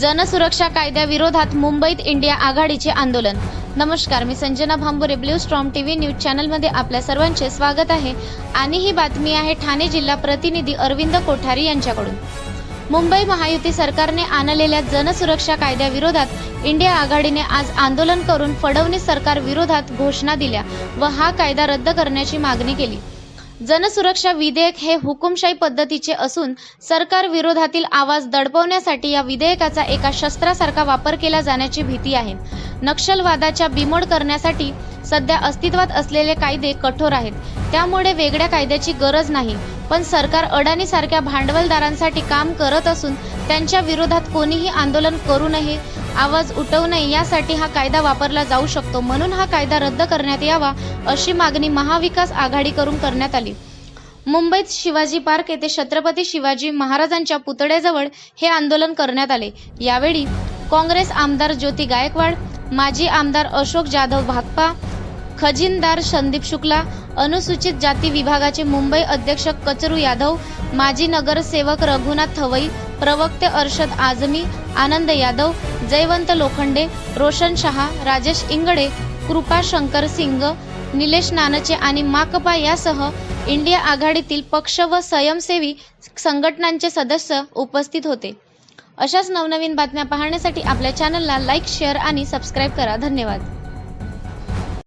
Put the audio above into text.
जनसुरक्षा कायद्याविरोधात मुंबईत इंडिया आघाडीचे आंदोलन. नमस्कार मी Sanjana Bhambure blue storm T V news चॅनलमध्ये आपल्या सर्वांचे स्वागत आहे. आणि ही बातमी आहे ठाणे जिल्हा प्रतिनिधी अरविंद कोठारी यांच्याकडून. मुंबई महायुती सरकारने आणलेल्या जनसुरक्षा कायद्याविरोधात इंडिया आघाडीने आज आंदोलन करून फडणवीस सरकार विरोधात घोषणा दिल्या व हा कायदा रद्द करण्याची मागणी केली. जनसुरक्षा विधेयक हे हुकुमशाही पद्धतीचे असून सरकार विरोधातील आवाज दडपवण्यासाठी या विधेयकाचा एका शस्त्रासारखा वापर केला जाण्याची भीती आहे. नक्षलवादाच्या बिमोड करण्यासाठी सध्या अस्तित्वात असलेले कायदे कठोर आहेत. त्यामुळे वेगळ्या कायद्याची गरज नाही. पण सरकार अडाणी सारख्या भांडवलदारांसाठी काम करत असून त्यांच्या विरोधात कोणीही आंदोलन करू नये आवाज उठवू नये यासाठी हा कायदा वापरला जाऊ शकतो. म्हणून हा कायदा रद्द करण्यात यावा अशी मागणी महाविकास आघाडीकडून करण्यात आली. मुंबईत शिवाजी पार्क येथे छत्रपती शिवाजी महाराजांच्या पुतळ्याजवळ हे आंदोलन करण्यात आले. यावेळी काँग्रेस आमदार ज्योती गायकवाड माजी आमदार अशोक जाधव भाकपा खजिनदार संदीप शुक्ला अनुसूचित जाती विभागाचे मुंबई अध्यक्ष कचरू यादव माजी नगरसेवक रघुनाथ थवई प्रवक्ते अर्षद आझमी आनंद यादव जयवंत लोखंडे रोशन शहा राजेश इंगडे कृपा शंकर सिंग निलेश नानचे आणि माकपा यासह इंडिया आघाडीतील पक्ष व स्वयंसेवी संघटनांचे सदस्य उपस्थित होते. अशाच नवनवीन बातम्या पाहण्यासाठी आपल्या चॅनलला लाईक शेअर आणि सबस्क्राईब करा. धन्यवाद.